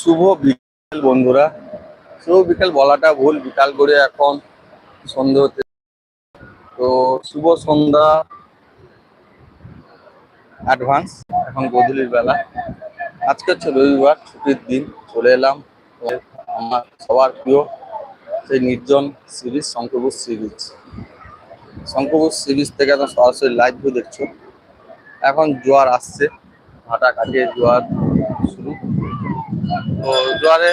শুভ বিকাল, বন্ধুরা। শুভ বিকাল বলাটা ভুল, বিকাল করে এখন সন্ধ্যে হতে তো শুভ সন্ধ্যা অ্যাডভান্স এখন গধূলির বেলা। আজকে হচ্ছে রবিবার, ছুটির দিন, চলে এলাম। আমার সবার প্রিয় সেই নির্জন series Shankarpur series Shankarpur series থেকে এখন সরাসরি লাইভ দেখছ। এখন জোয়ার আসছে, ভাটা কাটিয়ে জোয়ার তো জোয়ারে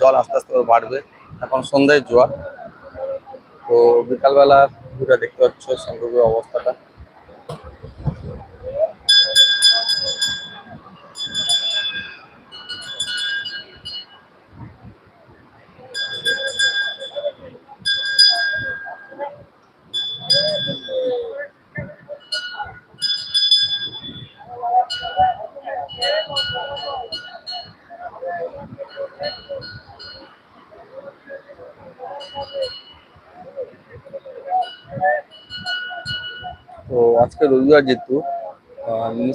জল আস্তে আস্তে বাড়বে। এখন সন্ধ্যায় জোয়ার। তো বিকালবেলা দেখতে পাচ্ছ শঙ্করপুরের অবস্থাটা। আজকে রবিবার যেহেতু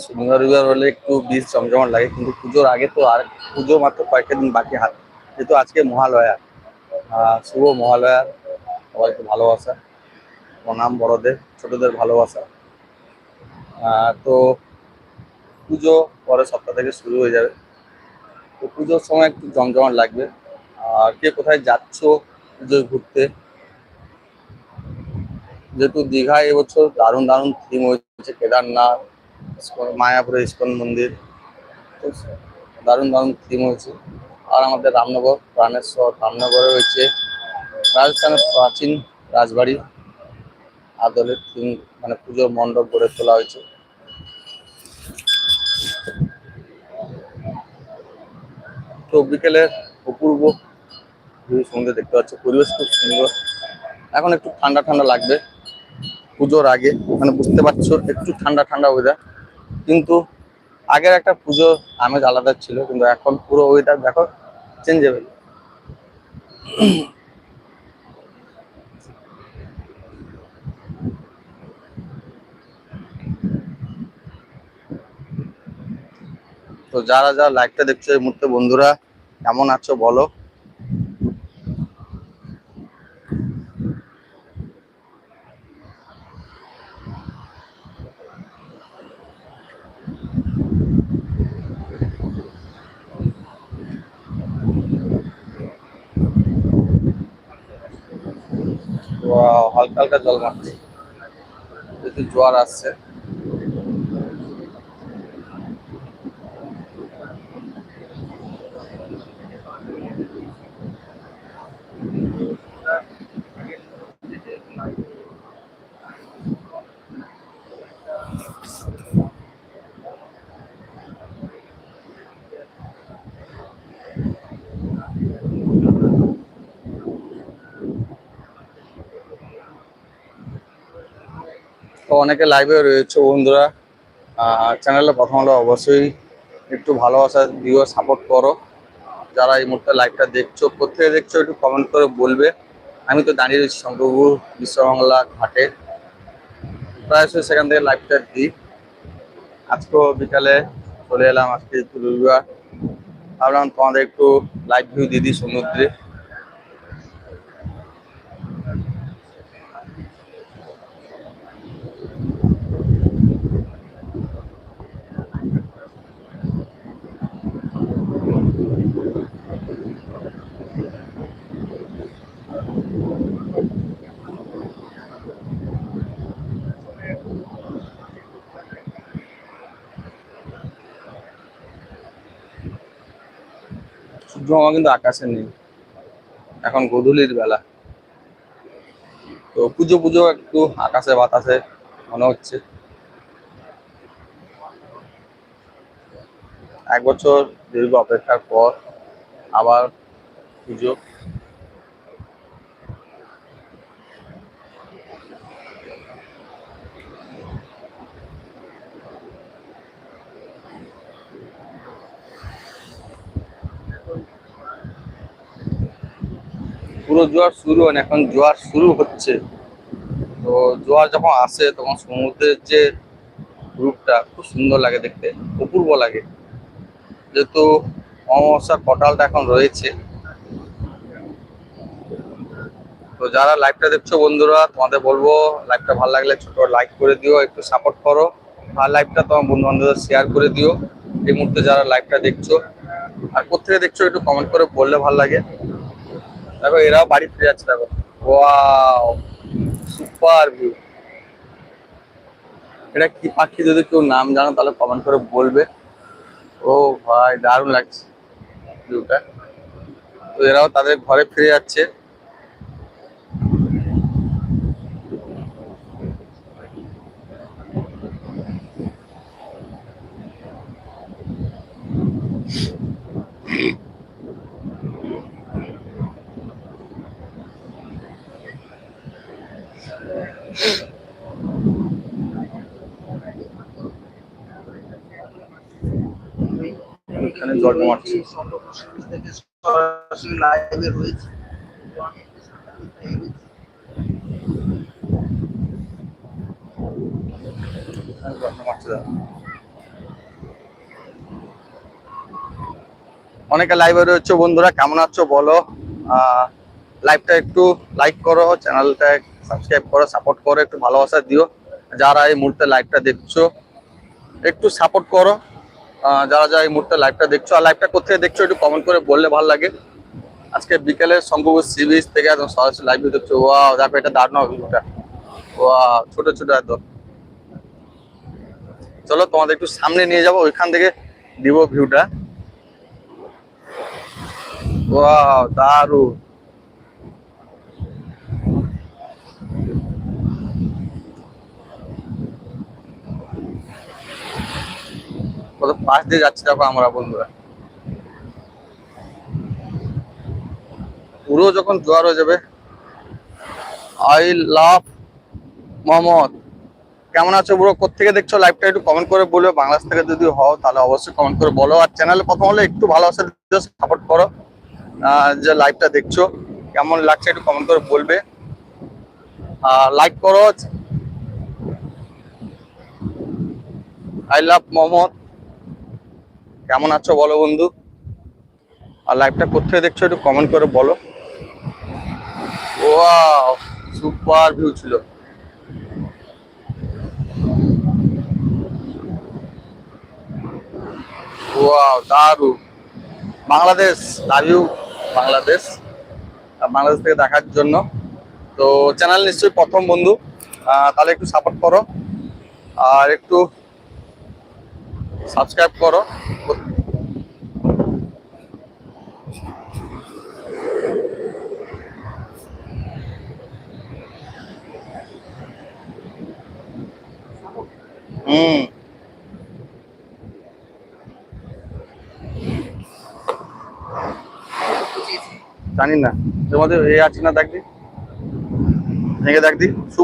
শনিবার, রবিবার হলে একটু বীজ জমজমাট লাগে, কিন্তু পুজোর আগে তো আর পুজো মাত্র কয়েকটা দিন বাকি হাত, যেহেতু আজকে মহালয়া। শুভ মহালয়া সবাইকে ভালোবাসা। প্রণাম বড়দের, ছোটদের ভালোবাসা। তো পুজো পরের সপ্তাহ থেকে শুরু হয়ে যাবে। তো পুজোর সময় একটু জমজমাট লাগবে। আর কে কোথায় যাচ্ছ পুজোয় ঘুরতে? যেহেতু দীঘায় এবছর দারুণ দারুণ থিম হয়েছে, কেদারনাথ মায়াপুরের ইস্কন মন্দির দারুণ দারুণ থিম হয়েছে। আর আমাদের রামনগর, প্রাণেশ্বর রামনগরে হয়েছে। রাজস্থানের প্রাচীন রাজবাড়ি, আদলের থিম মানে পুজোর মণ্ডপ গড়ে তোলা হয়েছে। তো বিকেলে অপূর্ব ভিউ সন্ধ্যে দেখতে পাচ্ছি। পরিবেশ খুব সুন্দর। এখন একটু ঠান্ডা ঠান্ডা লাগবে। পুজোর আগে মানে বুঝতে পারছ, একটু ঠান্ডা ঠান্ডা ওয়েদার কিন্তু আগের একটা পুজো আমেজ আলাদা ছিল, কিন্তু এখন পুরো ওয়েদার দেখো চেঞ্জেবল তো যারা যারা লাইভটা দেখছ এই মুহূর্তে, বন্ধুরা, কেমন আছো বলো Wow, হালকা জল মারছে যেহেতু জোয়ার আসছে তো অনেকে লাইভে রয়েছে বন্ধুরা। চ্যানেলে প্রথম হলো অবশ্যই একটু ভালোবাসা দিও সাপোর্ট করো। যারা এই মুহূর্তে লাইভটা দেখছ কোথেকে দেখছ, একটু কমেন্ট করে বলবে। আমি তো দাঁড়িয়ে রয়েছি শঙ্করপুর, বিশ্ববাংলা ঘাটে। প্রায়শই সেখান থেকে লাইভটা দিই। আজকেও বিকালে চলে এলাম, আজকে একটু রবিবার ভাবলাম তোমাদের একটু লাইভ ভিউ দিয়ে দিই সমুদ্রে। সূর্যমামা কিন্তু আকাশে নেই। এখন গধূলির বেলা। তো পুজো পুজো একটু আকাশে বাতাসে মনে হচ্ছে। এক বছর দীর্ঘ অপেক্ষার পর আবার পুজো। পুরো জোয়ার শুরু হয়নি এখন জোয়ার শুরু হচ্ছে। তো জোয়ার যখন আসে, তখন সমুদ্রের যে রূপটা খুব সুন্দর লাগে দেখতে, অপূর্ব লাগে। যেহেতু অমাবস্যার পটালটা এখন রয়েছে। তো যারা লাইভটা দেখছ বন্ধুরা, তোমাদের বলব লাইভটা ভালো লাগলে ছোট লাইক করে দিও, একটু সাপোর্ট করো। আর লাইভটা তোমার বন্ধু বান্ধবদের শেয়ার করে দিও। এই মুহূর্তে যারা লাইভটা দেখছ, আর কোথেকে দেখছ একটু কমেন্ট করে বললে ভালো লাগে। দেখো, এরাও বাড়ি ফিরে যাচ্ছে, দেখো। ওয়াও সুপার ভিউ এটা কি পাখি, যদি কেউ নাম জানো, তাহলে কমেন্ট করে বলবে। ও ভাই, দারুণ লাগছে ভিউটা তো এরাও তাদের ঘরে ফিরে যাচ্ছে। জল সরাসরি লাইভে রয়েছে। অনেকে লাইভে রয়েছে বন্ধুরা কেমন আছো বলো? লাইভটা একটু লাইক করো চ্যানেলটা সাবস্ক্রাইব করো সাপোর্ট করো একটু ভালোবাসা দিও। যারা এই মুহূর্তে লাইভটা দেখছ একটু সাপোর্ট করো। যারা যারা এই মুহূর্তে লাইভটা দেখছ, আর লাইভটা কোথায় দেখছ একটু কমেন্ট করে বললে ভালো লাগে। আজকে বিকেলে শঙ্করপুর সি বিচ থেকে একদম সরাসরি লাইভ দেখছ। ওয়াও দেখো, এটা দারুণ হবে ভিউটা ওয়া ছোট ছোট একদম। চলো, তোমাদের একটু সামনে নিয়ে যাব, ওইখান থেকে দিব ভিউটা ওয়াও দারুণ। কত পাশ দিয়ে যাচ্ছি দেখো আমরা বন্ধুরা। পুরো যখন জোয়ার হয়ে যাবে, আই লাভ মোহাম্মদ। কেমন আছো ব্রো কোথেকে দেখছ? লাইভটা একটু কমেন্ট করে বলবে বাংলাদেশ থেকে যদি হও, তাহলে অবশ্যই কমেন্ট করে বলো। আর চ্যানেলে প্রথম হলে একটু ভালোবাসা সাপোর্ট করো। যে লাইভটা দেখছ, কেমন লাগছে একটু কমেন্ট করে বলবে। লাইক করো। I love Mohammad. কেমন আছো বলো বন্ধু? আর লাইভটা কোথায় দেখছ একটু কমেন্ট করে বলো। সুপার ভিউ ছিল। Wow Bangladesh love you Bangladesh. Bangladesh থেকে দেখার জন্য। তো চ্যানেল নিশ্চয়ই প্রথম বন্ধু। তাহলে একটু সাপোর্ট করো। আর একটু সাবস্ক্রাইব করো। হুম। জানি না। তোমাদের এ আছে না দেখবি? ভেঙে দেখবি? শু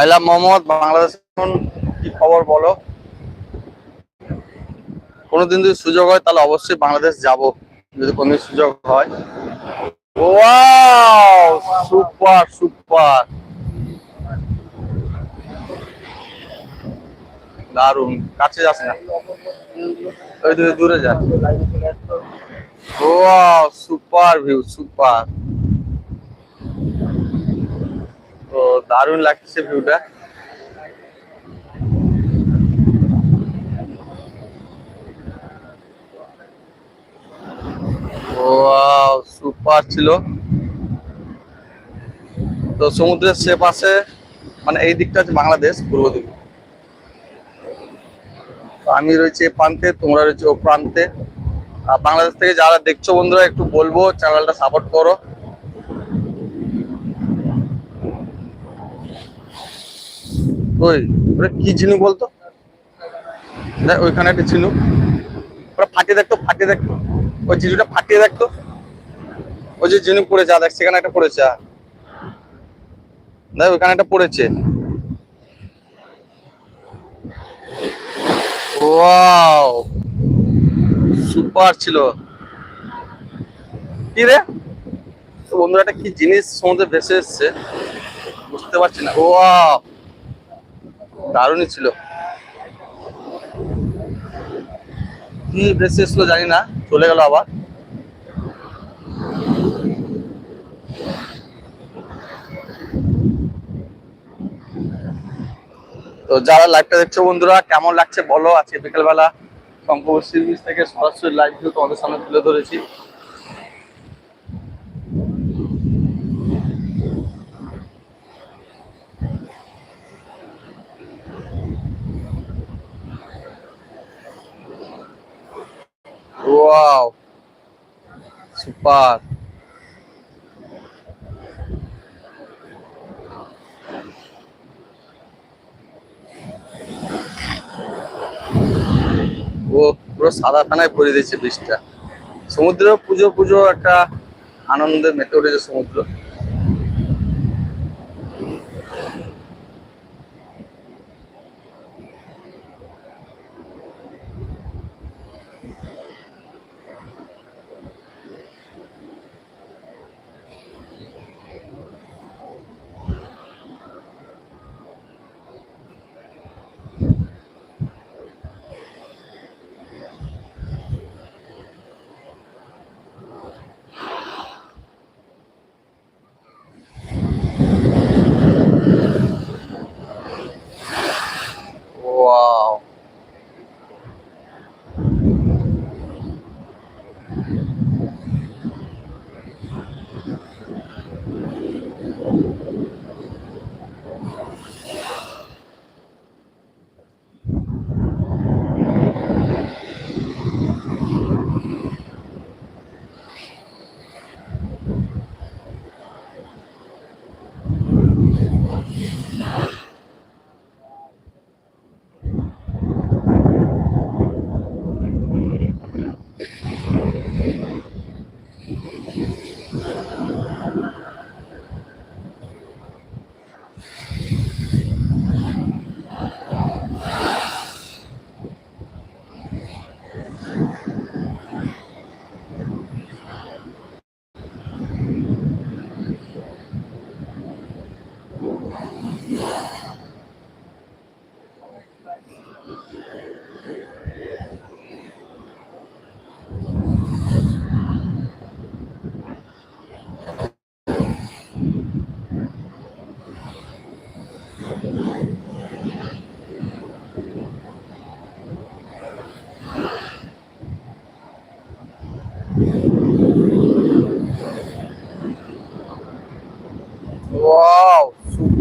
আইলাম মোহাম্মদ, বাংলাদেশ কি খবর বলো? কোনোদিন যদি সুযোগ হয় তাহলে অবশ্যই বাংলাদেশ যাব, যদি কোনোদিন সুযোগ হয়। Super super. দারুণ কাছে যাস না। ওই দূরে যা। Super view, super. তো দারুণ লাগছে ভিউটা ওয়াও সুপার ছিল। তো সমুদ্রের সে পাশে মানে এই দিকটা হচ্ছে বাংলাদেশ, পূর্ব দিকে। তো আমি রয়েছি এ প্রান্তে, তোমরা রয়েছে ও প্রান্তে। আর বাংলাদেশ থেকে যারা দেখছ বন্ধুরা, একটু বলব চ্যানেলটা সাপোর্ট করো। ওই, ওটা কি ঝিনুক বলতো? দেখ, ওইখানে একটা ঝিনুক। ওটা ফাটিয়ে দেখতো ফাটিয়ে দেখতো। ওই ঝিনুকটা ফাটিয়ে দেখতো। ওই যে ঝিনুক পড়েছে আ দেখ, সেখানে একটা পড়েছে আ। দেখ, ওইখানে একটা পড়েছে। ওয়াও! সুপার ছিল। কি রে? তো বন্ধুরা একটা কি জিনিস? সমুদ্রে ভেসে এসছে। বুঝতে পারছি না। ও দারুণই ছিল। কি ভেসে এসলো জানি না, চলে গেল আবার। তো যারা লাইভটা দেখছ বন্ধুরা, কেমন লাগছে বলো? আজকে বিকেলবেলা শঙ্কর সি বিচ থেকে সরাসরি লাইভ তোমাদের সামনে তুলে ধরেছি ওয়াও সুপার ও পুরো সাদা খানায় ভরে দিয়েছে বৃষ্টিটা। সমুদ্র পুজো পুজো একটা আনন্দে মেতে উঠেছে সমুদ্র।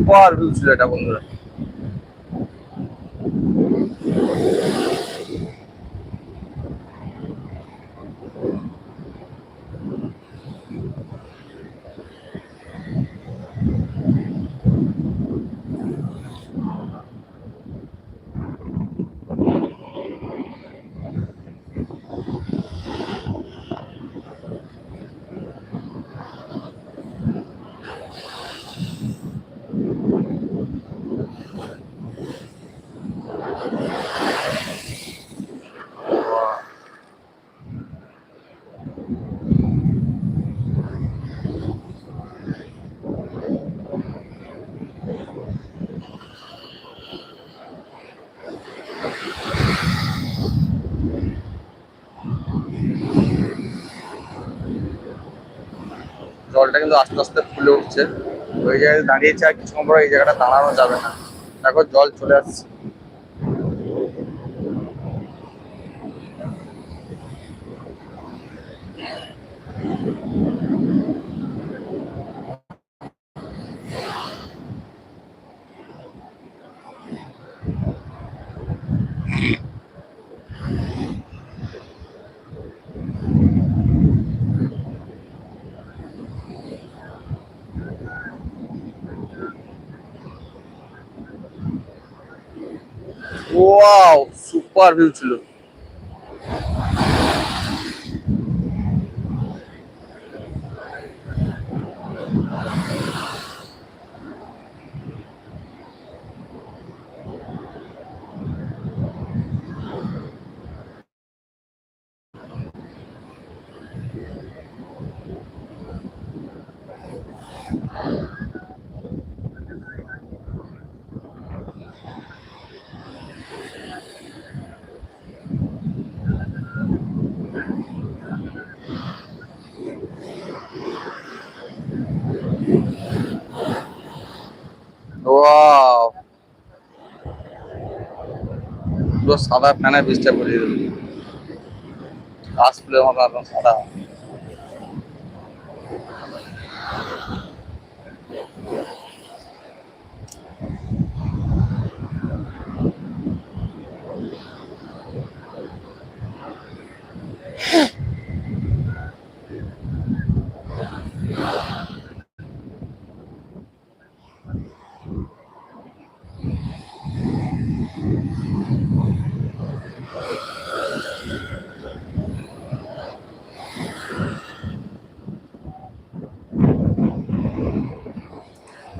সুপার ভিউ ছিল এটা বন্ধুরা। কিন্তু আস্তে আস্তে ফুলে উঠছে। ওই জায়গায় দাঁড়িয়েছে আর কিছুক্ষণ পরে এই জায়গাটা দাঁড়ানো যাবে না। দেখো জল চলে আসছে ওয়াও সুপার ভিউ ছিল পুরো সাদা ফ্যানের বীজটা পড়িয়ে দেবো গাছ ফুলের মতো একদম সাদা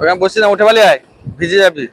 ওখানে বসছি না উঠে পালি আয়। ভিজে যাবি।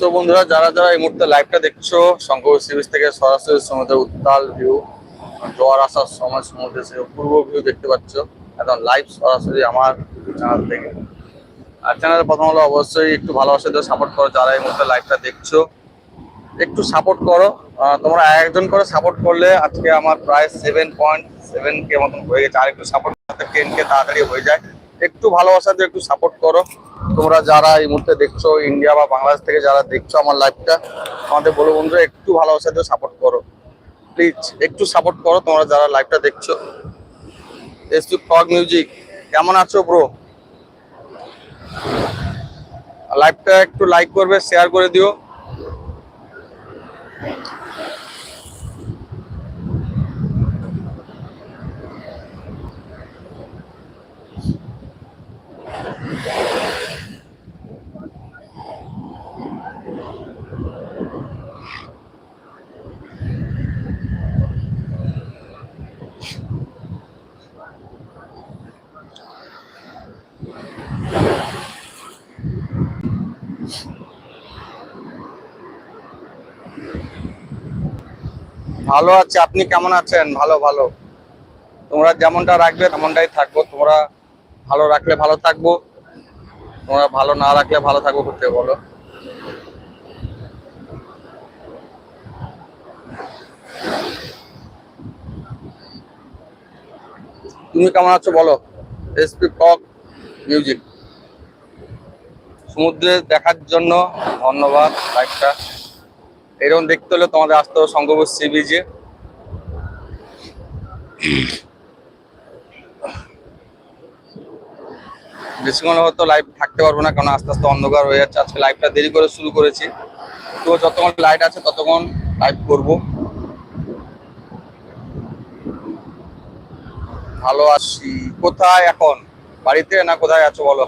তো বন্ধুরা, যারা যারা এই মুহূর্তে লাইভটা দেখছ, শঙ্কর সি বিচ থেকে সরাসরি সমুদ্রের উত্তাল ভিউ জোয়ার আসার সময় সমুদ্রে সে পূর্ব ভিউ দেখতে পাচ্ছ, একদম লাইভ সরাসরি আমার চ্যানেল থেকে। আর চ্যানেলে প্রথম হলো অবশ্যই একটু ভালোবাসা দিয়ে সাপোর্ট করো, যারা এই মুহূর্তে লাইভটা দেখছ। একটু সাপোর্ট করো। তোমরা একজন করে সাপোর্ট করলে আজকে আমার প্রায় সেভেন পয়েন্ট সেভেন কে মতন হয়ে গেছে। আর একটু সাপোর্ট টেন কে তাড়াতাড়ি হয়ে যায়। একটু ভালোবাসা দিয়ে একটু সাপোর্ট করো। তোমরা যারা এই মুহূর্তে দেখছ ইন্ডিয়া বা বাংলাদেশ থেকে যারা দেখছ আমার লাইফটা আমাদের বলো বন্ধুরা, একটু ভালোবাসা দিয়ে সাপোর্ট করো। প্লিজ একটু সাপোর্ট করো তোমরা যারা লাইভটা দেখছ। এসপি ফগ মিউজিক কেমন আছো ব্রো লাইভটা একটু লাইক করবে শেয়ার করে দিও। ভালো আছে, আপনি কেমন আছেন? ভালো ভালো। তোমরা যেমনটা রাখবে, তেমনটাই থাকব। তোমরা ভালো রাখলে ভালো থাকব। তোমরা ভালো না রাখলে ভালো থাকব করতে বলো। তুমি কেমন আছো বলো? এসপি কক মিউজিক সমুদ্রে দেখার জন্য ধন্যবাদ লাইভটা এরকম দেখতে হলে তোমাদের আসতে হবে শঙ্করপুর সি বিচে বেশিক্ষণ হয়তো লাইভ থাকতে পারব না, কারণ আস্তে আস্তে অন্ধকার হয়ে যাচ্ছে। আজকে লাইভটা দেরি করে শুরু করেছি। তো যতক্ষণ লাইট আছে, ততক্ষণ লাইভ করব। ভালো আছি। কোথায় এখন? বাড়িতে না কোথায় আছো বলো.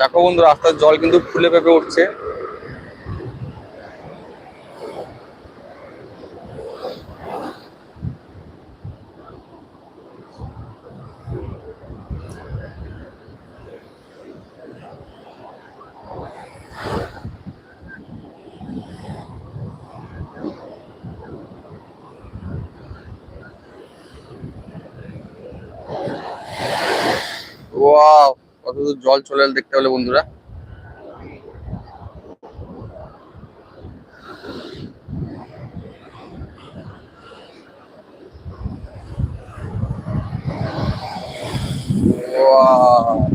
দেখো বন্ধু রাস্তার জল কিন্তু ফুলে পেঁপে উঠছে ওয়াও কত দূর জল চলে দেখতে পেলে বন্ধুরা Wow.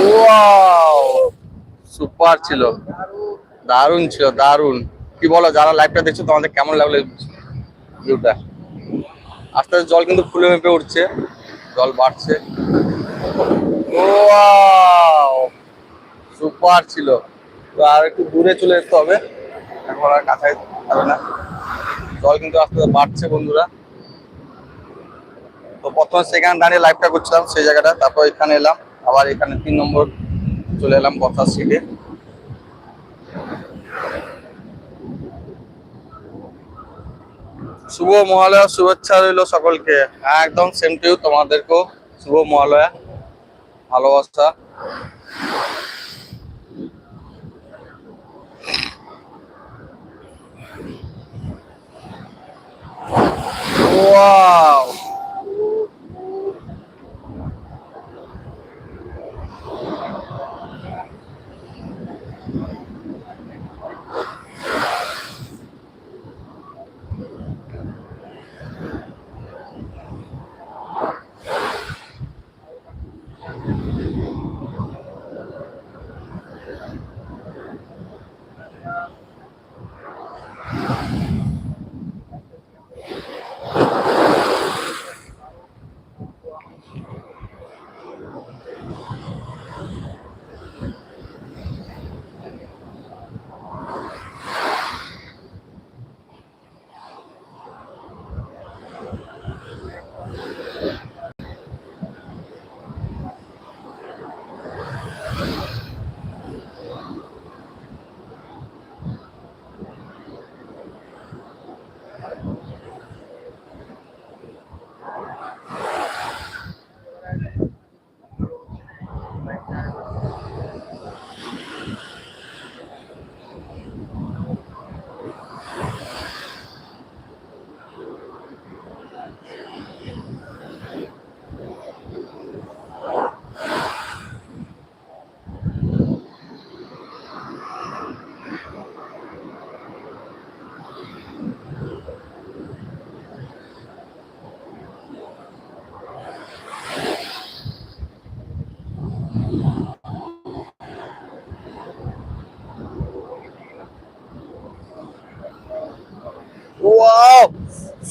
ওয়াও সুপার ছিল। দারুণ ছিল, দারুণ। কি বলো, যারা লাইভটা দেখছ, তোমাদের কেমন লাগল ভিউটা আস্তে আস্তে জল কিন্তু ফুলে মেপে উঠছে, জল বাড়ছে। সুপার ছিল। তো আর একটু দূরে চলে যেতে হবে। এখন আর কাছাই হবে না। জল কিন্তু আস্তে আস্তে বাড়ছে, বন্ধুরা। তো প্রথমে সেখানে দাঁড়িয়ে লাইভটা করছিলাম, সেই জায়গাটা। তারপর এখানে এলাম। আবার এখানে তিন নম্বর চলে এলাম কথা সিটে শুভ মহালয়া শুভেচ্ছা রইল সকলকে। একদম সেম টু তোমাদেরকেও শুভ মহালয়া ভালোবাসা। ওয়াও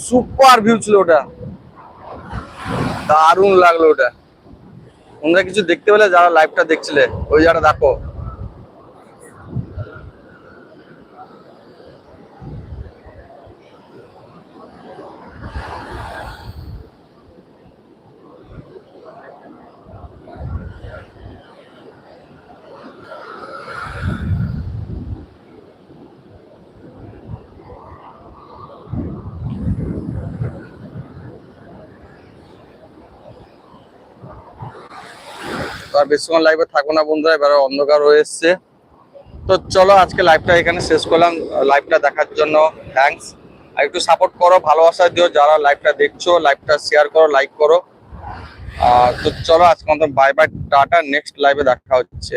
সুপার ভিউ ছিল ওটা। দারুণ লাগল ওটা। তোমরা কিছু দেখতে পেলে, যারা লাইভটা দেখছিলে, ওই জায়গাটা দেখো তো আর বেশিক্ষণ লাইভে থাকব না বন্ধুরা, এবার অন্ধকার হয়ে এসছে। তো চলো, আজকে লাইভটা এখানে শেষ করলাম। লাইভটা দেখার জন্য থ্যাংকস আর একটু সাপোর্ট করো, ভালোবাসা দিও, যারা লাইভটা দেখছ লাইভটা শেয়ার করো লাইক করো। আর তো চলো, আজকে মতো বাই বাই টাটা নেক্সট লাইভে দেখা হচ্ছে।